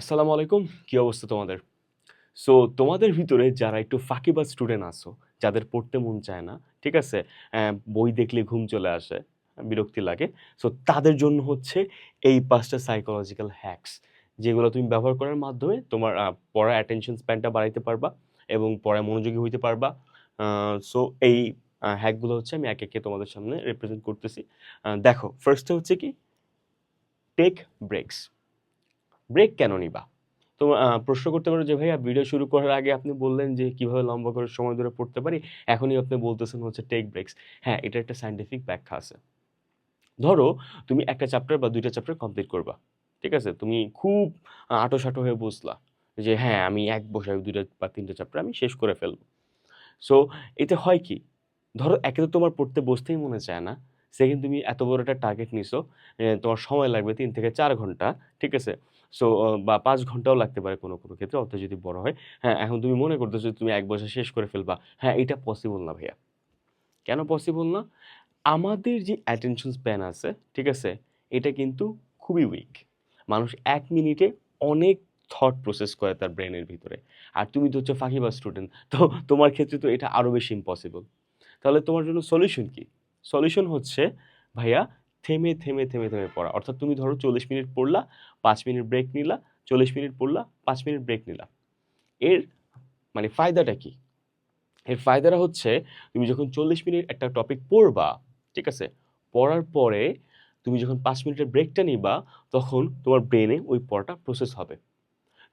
আসসালামু আলাইকুম, কি অবস্থা তোমাদের? সো তোমাদের ভিতরে যারা একটু ফাঁকিবাজ স্টুডেন্ট আসো যাদের পড়তে মন চায় না, ঠিক আছে? বই দেখলে ঘুম চলে আসে, বিরক্তি লাগে। সো তাদের জন্য হচ্ছে এই পাঁচটা সাইকোলজিক্যাল হ্যাকস যেগুলো তুমি ব্যবহার করার মাধ্যমে তোমার পড়া অ্যাটেনশন স্প্যানটা বাড়াইতে পারবা এবং পড়ায় মনোযোগী হইতে পারবা। সো এই হ্যাকগুলো হচ্ছে আমি এক একে তোমাদের সামনে রিপ্রেজেন্ট করতেছি। দেখো ফার্স্টে হচ্ছে কি টেক ব্রেকস ব্রেক কেন নিবা? তো প্রশ্ন করতে পারো যে ভাইয়া ভিডিও শুরু করার আগে আপনি বললেন যে কীভাবে লম্বা করে সময় ধরে পড়তে পারি, এখনই আপনি বলতেছেন হচ্ছে টেক ব্রেকস হ্যাঁ এটা একটা সাইন্টিফিক ব্যাখ্যা আছে। ধরো, তুমি একটা চ্যাপ্টার বা দুইটা চ্যাপ্টার কমপ্লিট করবা, ঠিক আছে? তুমি খুব আটো সাটো হয়ে বসলা যে হ্যাঁ আমি এক বসায় দুইটা বা তিনটা চ্যাপ্টার আমি শেষ করে ফেলব। সো এতে হয় কি? ধরো, একে তো তোমার পড়তে বসতেই মনে চায় না, সেকেন্ড তুমি এত বড় একটা টার্গেট নিছো তোমার সময় লাগবে তিন থেকে চার ঘণ্টা, ঠিক আছে? সো বা পাঁচ ঘন্টাও লাগতে পারে কোনো কোনো ক্ষেত্রে, অর্থাৎ যদি বড় হয়। হ্যাঁ এখন তুমি মনে করতেছো তুমি এক বছর শেষ করে ফেলবা। হ্যাঁ এটা পসিবল না ভাইয়া। কেন পসিবল না? আমাদের যে অ্যাটেনশন স্প্যান আছে, ঠিক আছে, এটা কিন্তু খুবই উইক মানুষ এক মিনিটে অনেক থট প্রসেস করে তার ব্রেনের ভিতরে। আর তুমি তো হচ্ছে ফাঁকিবাজ স্টুডেন্ট তো তোমার ক্ষেত্রে তো এটা আরও বেশি ইম্পসিবল তাহলে তোমার জন্য সলিউশন কি? সলিউশন হচ্ছে, ভাইয়া থেমে থেমে থেমে থেমে পড়া। অর্থাৎ তুমি ধরো চল্লিশ মিনিট পড়লা, পাঁচ মিনিট ব্রেক নিলা, চল্লিশ মিনিট পড়লা, পাঁচ মিনিট ব্রেক নিলা। এর মানে ফায়দাটা কি? এর ফায়দাটা হচ্ছে, তুমি যখন চল্লিশ মিনিট একটা টপিক পড়বা, ঠিক আছে? পড়ার পরে তুমি যখন পাঁচ মিনিটের ব্রেকটা নিবা, তখন তোমার ব্রেনে ওই পড়াটা প্রসেস হবে।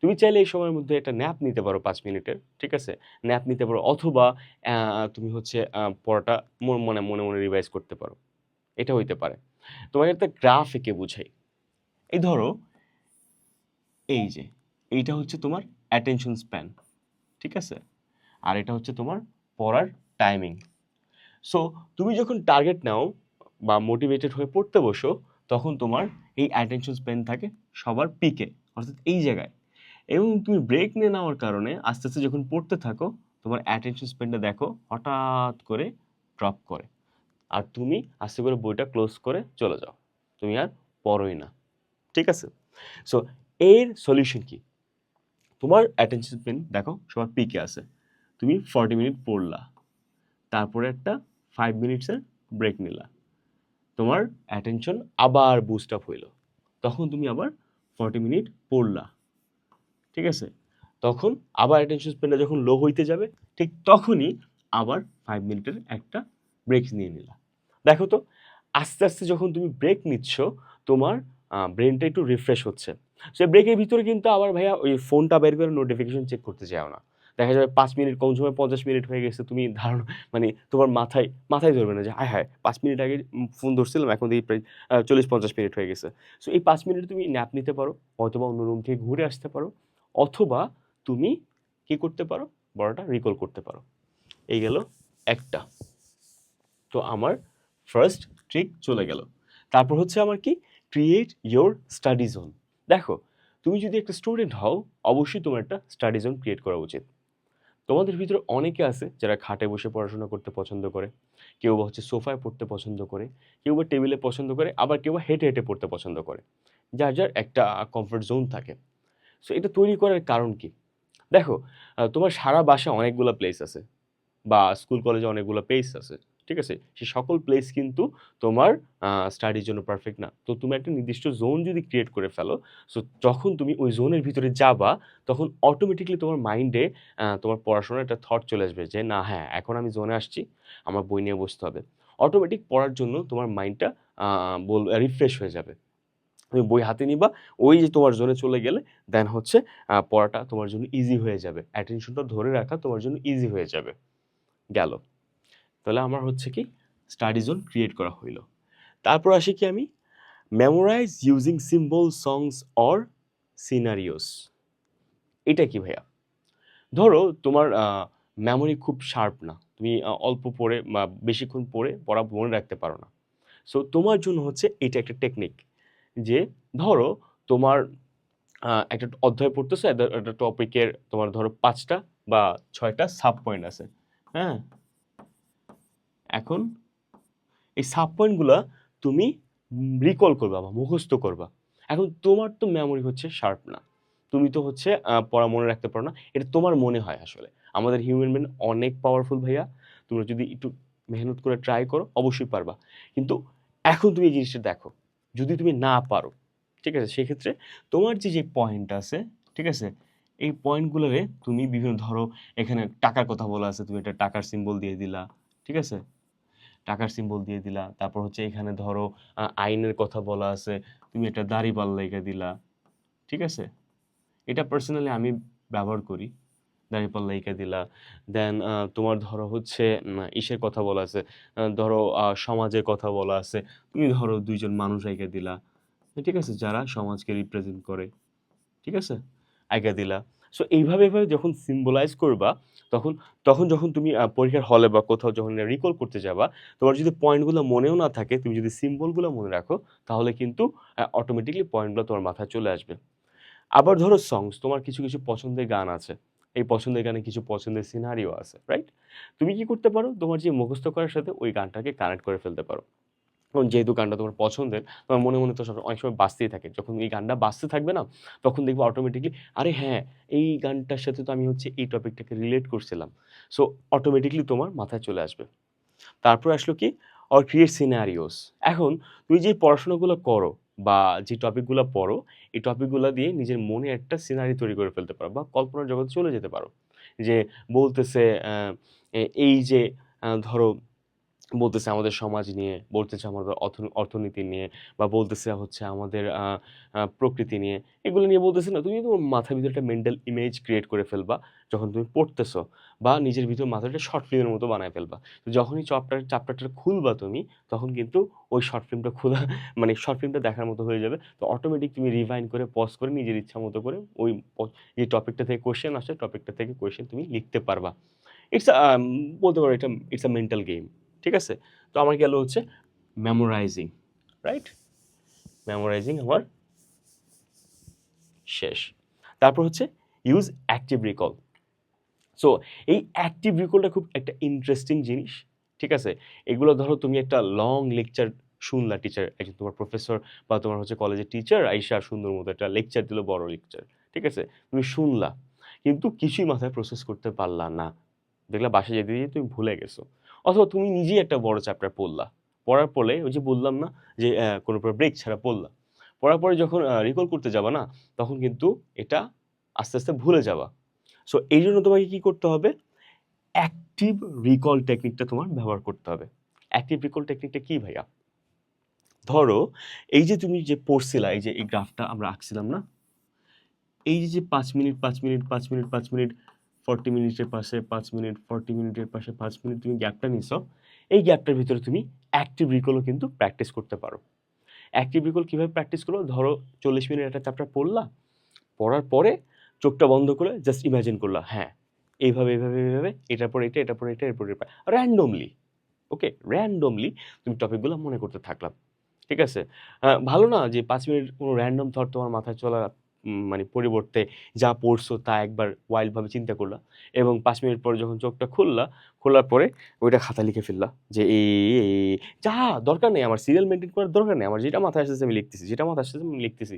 তুমি চাইলে এই সময়ের মধ্যে একটা ন্যাপ নিতে পারো পাঁচ মিনিটের, ঠিক আছে? ন্যাপ নিতে পারো অথবা তুমি হচ্ছে পড়াটা মন- মনে মনে মনে রিভাইজ করতে পারো। এটা হইতে পারে। তোমাকে একটা গ্রাফ এঁকে বুঝাই। এই ধরো, এই যে, এইটা হচ্ছে তোমার অ্যাটেনশন স্প্যান ঠিক আছে? আর এটা হচ্ছে তোমার পড়ার টাইমিং সো তুমি যখন টার্গেট নাও বা মোটিভেটেড হয়ে পড়তে বসো, তখন তোমার এই অ্যাটেনশন স্প্যান থাকে সবার পিকে অর্থাৎ এই জায়গায়। এবং তুমি ব্রেক নিয়ে নেওয়ার কারণে আস্তে আস্তে যখন পড়তে থাকো, তোমার অ্যাটেনশন স্প্যানটা দেখো, হঠাৎ করে ড্রপ করে। আর তুমি আস্তে করে বইটা ক্লোজ করে চলে যাও। তুমি আর পড়োই না। ঠিক আছে? সো এর সলিউশন কি? তোমার অ্যাটেনশন পেন দেখো, সবার পিকে আছে। তুমি ফর্টি মিনিট পড়লা। তারপরে একটা ফাইভ মিনিটসের ব্রেক নিলা। তোমার অ্যাটেনশন আবার বুস্ট আপ হইল। তখন তুমি আবার ফর্টি মিনিট পড়লা। ঠিক আছে? তখন আবার অ্যাটেনশন স্প্যানটা যখন লো হইতে যাবে, ঠিক তখনই আবার ফাইভ মিনিটের একটা ব্রেক নিয়ে নিলা। দেখো তো, আস্তে আস্তে যখন তুমি ব্রেক নিচ্ছ, তোমার ব্রেনটা একটু রিফ্রেশ হচ্ছে। সে ব্রেকের ভিতরে কিন্তু আবার ভাইয়া ওই ফোনটা বের করে নোটিফিকেশন চেক করতে যাও না। দেখা যাবে পাঁচ মিনিট, কম সময় পঞ্চাশ মিনিট হয়ে গেছে, তুমি ধারণা মানে তোমার মাথায় মাথায় ধরবে না যে, হায় হায়, পাঁচ মিনিট আগে ফোন ধরছিলাম, এখন দেখি প্রায় চল্লিশ, পঞ্চাশ মিনিট হয়ে গেছে। সো এই পাঁচ মিনিট তুমি ন্যাপ নিতে পারো অথবা অন্য রুম থেকে ঘুরে আসতে পারো, অথবা তুমি কি করতে পারো, বড়টা রিকল করতে পারো। এই গেল একটা। তো আমার ফার্স্ট ট্রিক চলে গেল। তারপর হচ্ছে আমার কি? ক্রিয়েট ইয়োর স্টাডি জোন দেখো, তুমি যদি একটা স্টুডেন্ট হও, অবশ্যই তোমার একটা স্টাডি জোন ক্রিয়েট করা উচিত। তোমাদের ভিতরে অনেকে আছে যারা খাটে বসে পড়াশোনা করতে পছন্দ করে, কেউ বা হচ্ছে সোফায় পড়তে পছন্দ করে, কেউ বা টেবিলে পছন্দ করে, আবার কেউ বা হেঁটে হেঁটে পড়তে পছন্দ করে। যার যার একটা কমফর্ট জোন থাকে। সো এটা তৈরি করার কারণ কি? দেখো তোমার সারা বাসায় অনেকগুলো প্লেস আছে, বা স্কুল কলেজে অনেকগুলো প্লেস আছে। ঠিক আছে? সে সকল প্লেস কিন্তু তোমার স্টাডির জন্য পারফেক্ট না। তো তুমি একটা নির্দিষ্ট জোন যদি ক্রিয়েট করে ফেলো সো যখন তুমি ওই জোনের ভিতরে যাবা, তখন অটোমেটিকলি তোমার মাইন্ডে তোমার পড়াশোনার একটা থট চলে আসবে যে, না হ্যাঁ এখন আমি জোনে আসছি, আমার বই নিয়ে বসতে হবে। অটোমেটিক পড়ার জন্য তোমার মাইন্ডটা বল রিফ্রেশ হয়ে যাবে। তুমি বই হাতে নিবা, ওই যে তোমার জোনে চলে গেলে দেন হচ্ছে পড়াটা তোমার জন্য ইজি হয়ে যাবে। অ্যাটেনশনটা ধরে রাখা তোমার জন্য ইজি হয়ে যাবে। গেল। তাহলে আমার হচ্ছে কি স্টাডি জোন ক্রিয়েট করা হইল। তারপর আসি কি আমি? Memorize using symbol songs or scenarios এটা কি ভাইয়া? ধরো তোমার মেমোরি খুব শার্প না। তুমি অল্প পড়ে বা বেশিক্ষণ পড়ে পড়া মনে রাখতে পারো না। সো তোমার জন্য হচ্ছে এটা একটা টেকনিক যে, ধরো তোমার একটা অধ্যায় পড়তেছো, একটা- একটা টপিকের তোমার ধরো পাঁচটা বা ছয়টা সাব পয়েন্ট আছে। হ্যাঁ? এখন এই সাব পয়েন্টগুলো তুমি রিকল করবা বা মুখস্থ করবা। এখন তোমার তো মেমোরি হচ্ছে শার্প না। তুমি তো হচ্ছে পড়া মনে রাখতে পারো না। এটা তোমার মনে হয় আসলে। আমাদের হিউম্যান ব্রেন অনেক পাওয়ারফুল ভাইয়া। তোমরা যদি একটু মেহনত করে ট্রাই করো, অবশ্যই পারবা। কিন্তু এখন তুমি এই জিনিসটা দেখো। যদি তুমি না পারো, ঠিক আছে? সেক্ষেত্রে তোমার যে যে পয়েন্ট আছে, ঠিক আছে? এই পয়েন্টগুলোরে তুমি বিভিন্ন ধরো, এখানে টাকার কথা বলা আছে, তুমি একটা টাকার সিম্বল দিয়ে দিলা, ঠিক আছে? টাকার সিম্বল দিয়ে দিলা। তারপর হচ্ছে এখানে ধরো আইনের কথা বলা আছে, তুমি একটা দাড়ি পাল্লা এঁকে দিলা। ঠিক আছে? এটা পার্সোনালি আমি ব্যবহার করি, দাড়ি পাল্লা দিলা। দেন তোমার ধরো হচ্ছে ইসের কথা বলা আছে ধরো সমাজের কথা বলা আছে, তুমি ধরো দুইজন মানুষ এঁকে দিলা। ঠিক আছে? যারা সমাজকে রিপ্রেজেন্ট করে। ঠিক আছে? আইকা দিলা। সো এইভাবে এইভাবে যখন সিম্বলাইজ করবা, তখন তখন যখন তুমি পরীক্ষার হলে বা কোথাও যখন রিকল করতে যাবা, তোমার যদি পয়েন্টগুলো মনেও না থাকে, তুমি যদি সিম্বলগুলো মনে রাখো, তাহলে কিন্তু অটোমেটিকলি পয়েন্টগুলো তোমার মাথায় চলে আসবে। আবার ধরো সংস তোমার কিছু কিছু পছন্দের গান আছে। এই পছন্দের গানে কিছু পছন্দের সিনারিও আছে রাইট তুমি কি করতে পারো? তোমার যে মুখস্থ করার সাথে ওই গানটাকে কানেক্ট করে ফেলতে পারো। যেহেতু গানটা তোমার পছন্দের, তোমার মনে মনে তো সব- অনেক সময় বাজতেই থাকে। যখন এই গানটা বাজতে থাকবে না, তখন দেখব অটোমেটিকলি আরে হ্যাঁ এই গানটার সাথে তো আমি হচ্ছে এই টপিকটাকে রিলেট করছিলাম। সো অটোমেটিকলি তোমার মাথায় চলে আসবে। তারপর আসলো কি? অর ক্রিয়েট সিনারিওস এখন তুমি যে পড়াশোনাগুলো করো বা যে টপিকগুলো পড়ো, এই টপিকগুলো দিয়ে নিজের মনে একটা সিনারি তৈরি করে ফেলতে পারো বা কল্পনার জগতে চলে যেতে পারো। যে বলতেছে এই যে ধরো বলতেছে আমাদের সমাজ নিয়ে, বলতেছে আমাদের অর্থ- অর্থনীতি নিয়ে বা বলতেছে হচ্ছে আমাদের প্রকৃতি নিয়ে, এগুলো নিয়ে বলতেছে না, তুমি তোমার মাথার ভিতরে একটা মেন্টাল ইমেজ ক্রিয়েট করে ফেলবা, যখন তুমি পড়তেছো বা নিজের ভিতর মাথাটা শর্ট ফিল্মের মতো বানায় ফেলবা। তো যখনই চ্যাপ্টার চ্যাপ্টারটা খুলবা তুমি, তখন কিন্তু ওই শর্ট ফিল্মটা খোলা মানে শর্ট ফিল্মটা দেখার মতো হয়ে যাবে। তো অটোমেটিক তুমি রিভাইন করে পজ করে, নিজের ইচ্ছা মতো করে ওই যে টপিকটা থেকে কোয়েশ্চেন আসে টপিকটা থেকে কোয়েশ্চেন তুমি লিখতে পারবা। ইটস বলতে পারো এটা ইটস আ মেন্টাল গেম ঠিক আছে? তো আমার গেল হচ্ছে? মেমোরাইজিং রাইট মেমোরাইজিং আমার শেষ। তারপর হচ্ছে ইউজ অ্যাক্টিভ রিকল সো এই অ্যাক্টিভ রিকলটা খুব একটা ইন্টারেস্টিং জিনিস, ঠিক আছে? এগুলো ধরো তুমি একটা লং লেকচার শুনলা টিচার একজন তোমার প্রফেসর বা তোমার হচ্ছে কলেজের টিচার আইসা সুন্দর মতো একটা লেকচার দিল, বড় লেকচার ঠিক আছে? তুমি শুনলা, কিন্তু কিছুই মাথায় প্রসেস করতে পারলা না। দেখলা বাসায় যেতে যেতে তুমি ভুলে গেছো। অথবা তুমি নিজেই একটা বড় চ্যাপ্টার পড়লা। পড়ার পরে ওই যে বললাম না যে কোনো ব্রেক ছাড়া পড়লা। পড়ার পরে যখন রিকল করতে যাবা না, তখন কিন্তু এটা আস্তে আস্তে ভুলে যাবা। সো এই জন্য তোমাকে কী করতে হবে? অ্যাক্টিভ রিকল টেকনিকটা তোমার ব্যবহার করতে হবে। অ্যাক্টিভ রিকল টেকনিকটা কী ভাইয়া? ধরো, এই যে তুমি যে পড়ছিলা, এই যে এই গ্রাফটা আমরা আঁকছিলাম না? এই যে যে পাঁচ মিনিট পাঁচ মিনিট পাঁচ মিনিট পাঁচ মিনিট ফর্টি মিনিটের পাশে, পাঁচ মিনিট ফর্টি মিনিটের পাশে, পাঁচ মিনিট তুমি গ্যাপটা নিছো, এই গ্যাপটার ভিতরে তুমি অ্যাক্টিভ রিকলও কিন্তু প্র্যাকটিস করতে পারো। অ্যাক্টিভ রিকল কীভাবে প্র্যাকটিস করো ধরো চল্লিশ মিনিট একটা চ্যাপ্টার পড়লা, পড়ার পরে চোখটা বন্ধ করে জাস্ট ইমাজিন করলা হ্যাঁ এইভাবে এইভাবে এইভাবে এটার পর এটা এটার পর এটা, এরপর এটা র্যান্ডমলি ওকে র্যান্ডমলি তুমি টপিকগুলো মনে করতে থাকলাম ঠিক আছে? ভালো না যে পাঁচ মিনিট কোনো র্যান্ডম থট তোমার মাথায় চলা মানে পরিবর্তে যা পড়ছো তা একবার ওয়াইল্ডভাবে চিন্তা করলা এবং পাঁচ মিনিট পর যখন চোখটা খুললা, খোলার পরে ওইটা খাতা লিখে ফেললা যে এই যা, দরকার নেই, আমার সিরিয়াল মেনটেন করার দরকার নেই, আমার যেটা মাথায় আসতেছে আমি লিখতেছি, যেটা মাথায় আসতেছে আমি লিখতেছি।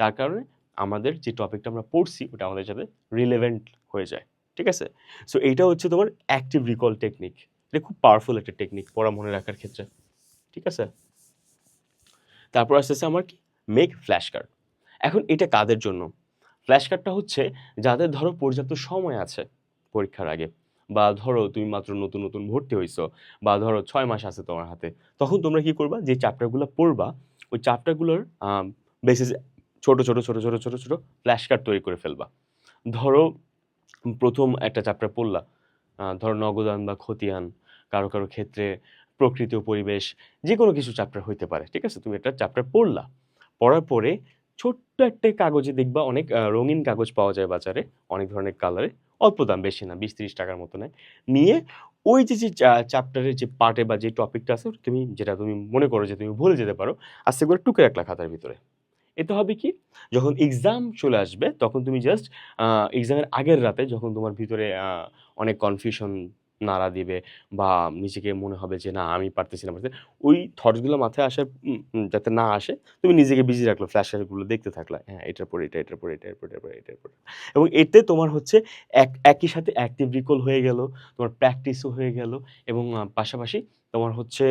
তার কারণে আমাদের যে টপিকটা আমরা পড়ছি, ওটা আমাদের সাথে রিলেভেন্ট হয়ে যায়, ঠিক আছে? সো এইটা হচ্ছে তোমার অ্যাক্টিভ রিকল টেকনিক এটা খুব পাওয়ারফুল একটা টেকনিক পড়া মনে রাখার ক্ষেত্রে, ঠিক আছে? তারপর আসতেছে আমার কি? মেক ফ্ল্যাশ কার্ড এখন এটা কাদের জন্য? ফ্ল্যাশ কার্ডটা হচ্ছে যাদের ধরো পর্যাপ্ত সময় আছে পরীক্ষার আগে। বা ধরো তুমি মাত্র নতুন নতুন ভর্তি হইছো বা ধরো ছয় মাস আছে তোমার হাতে, তখন তোমরা কি করবা? যে চ্যাপ্টারগুলো পড়বা, ওই চ্যাপ্টারগুলোর বেসিস ছোট ছোট ছোট ছোট ছোট ছোট ফ্ল্যাশ কার্ড তৈরি করে ফেলবা। ধরো প্রথম একটা চ্যাপ্টার পড়লা ধরো নগদান বা খতিয়ান, কারও কারও ক্ষেত্রে প্রকৃতি ও পরিবেশ যে কোনো কিছু চ্যাপ্টার হইতে পারে, ঠিক আছে? তুমি একটা চ্যাপ্টার পড়লা, পড়ার পরে ছোট্ট একটা কাগজে দেখবা অনেক রঙিন কাগজ পাওয়া যায় বাজারে, অনেক ধরনের কালারে অল্প দাম, বেশি না বিশ তিরিশ টাকার মতো নেয়। নিয়ে ওই যে যে চ্যাপ্টারের যে পার্টে বা যে টপিকটা আছে তুমি, যেটা তুমি মনে করো যে তুমি ভুলে যেতে পারো, আস্তে করে টুকে রাখলা খাতার ভিতরে। এতে হবে কি, যখন এক্সাম চলে আসবে, তখন তুমি জাস্ট এক্সামের আগের রাতে যখন তোমার ভিতরে অনেক কনফিউশন নাড়া দিবে বা নিজেকে মনে হবে যে, না, আমি পারতেছি না পারতে ওই থটসগুলো মাথায় আসার যাতে না আসে, তুমি নিজেকে বিজি রাখল ফ্ল্যাশারগুলো দেখতে থাকলা হ্যাঁ এটার পরে, এটা, এটার পরে, এটা, এটার পরে এটার পরে এটার পরে। এবং এতে তোমার হচ্ছে এক, একই সাথে অ্যাক্টিভ রিকল হয়ে গেল, তোমার প্র্যাকটিসও হয়ে গেল এবং পাশাপাশি তোমার হচ্ছে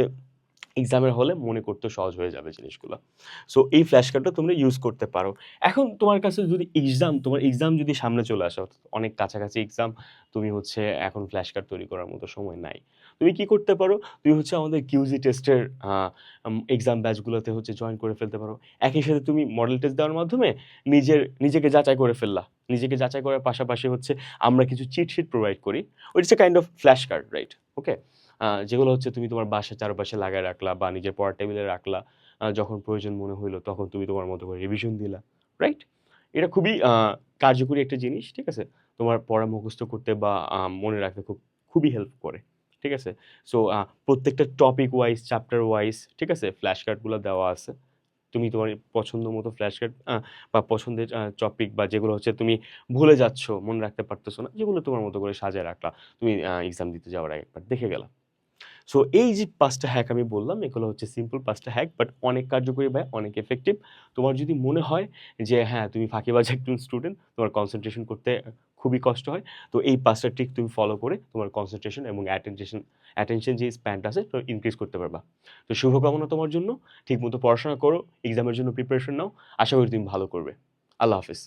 এক্সামের হলে মনে করতে সহজ হয়ে যাবে জিনিসগুলো। সো এই ফ্ল্যাশ কার্ডটা তোমরা ইউজ করতে পারো। এখন তোমার কাছে যদি এক্সাম তোমার এক্সাম যদি সামনে চলে আসে অনেক কাছাকাছি এক্সাম তুমি হচ্ছে এখন ফ্ল্যাশ কার্ড তৈরি করার মতো সময় নাই। তুমি কি করতে পারো? তুমি হচ্ছে আমাদের কিউজি টেস্টের এক্সাম ব্যাচগুলোতে হচ্ছে জয়েন করে ফেলতে পারো। একই সাথে তুমি মডেল টেস্ট দেওয়ার মাধ্যমে নিজের, নিজেকে যাচাই করে ফেললা। নিজেকে যাচাই করার পাশাপাশি হচ্ছে আমরা কিছু চিট শিট প্রোভাইড করি। It's a kind of flash card right okay যেগুলো হচ্ছে তুমি তোমার বাসার চারপাশে লাগায় রাখলা বা নিজের পড়ার টেবিলে রাখলা। যখন প্রয়োজন মনে হইল তখন তুমি তোমার মতো করে রিভিশন দিলা রাইট এটা খুবই কার্যকরী একটা জিনিস, ঠিক আছে? তোমার পড়া মুখস্থ করতে বা মনে রাখতে খুব, খুবই হেল্প করে, ঠিক আছে? সো প্রত্যেকটা টপিক ওয়াইজ চ্যাপ্টার ওয়াইজ ঠিক আছে? ফ্ল্যাশ কার্ডগুলো দেওয়া আছে। তুমি তোমার পছন্দ মতো ফ্ল্যাশ কার্ড বা পছন্দের টপিক বা যেগুলো হচ্ছে তুমি ভুলে যাচ্ছ, মনে রাখতে পারতেছো না, যেগুলো তোমার মতো করে সাজায় রাখলা। তুমি এক্সাম দিতে যাওয়ার আগে একবার দেখে গেলা। সো এই যে পাঁচটা হ্যাক আমি বললাম, এগুলো হচ্ছে সিম্পল পাঁচটা হ্যাক বাট অনেক কার্যকরী ভাই অনেক এফেক্টিভ তোমার যদি মনে হয় যে হ্যাঁ তুমি ফাঁকিবাজ একজন স্টুডেন্ট তোমার কনসেন্ট্রেশন করতে খুবই কষ্ট হয়, তো এই পাঁচটা ট্রিক তুমি ফলো করে তোমার কনসেন্ট্রেশন এবং অ্যাটেনশন অ্যাটেনশন যে স্প্যানটা আছে, তো ইনক্রিজ করতে পারবা। তো শুভকামনা তোমার জন্য। ঠিকমতো পড়াশোনা করো এক্সামের জন্য প্রিপারেশন নাও। আশা করি তুমি ভালো করবে। আল্লাহ হাফিজ।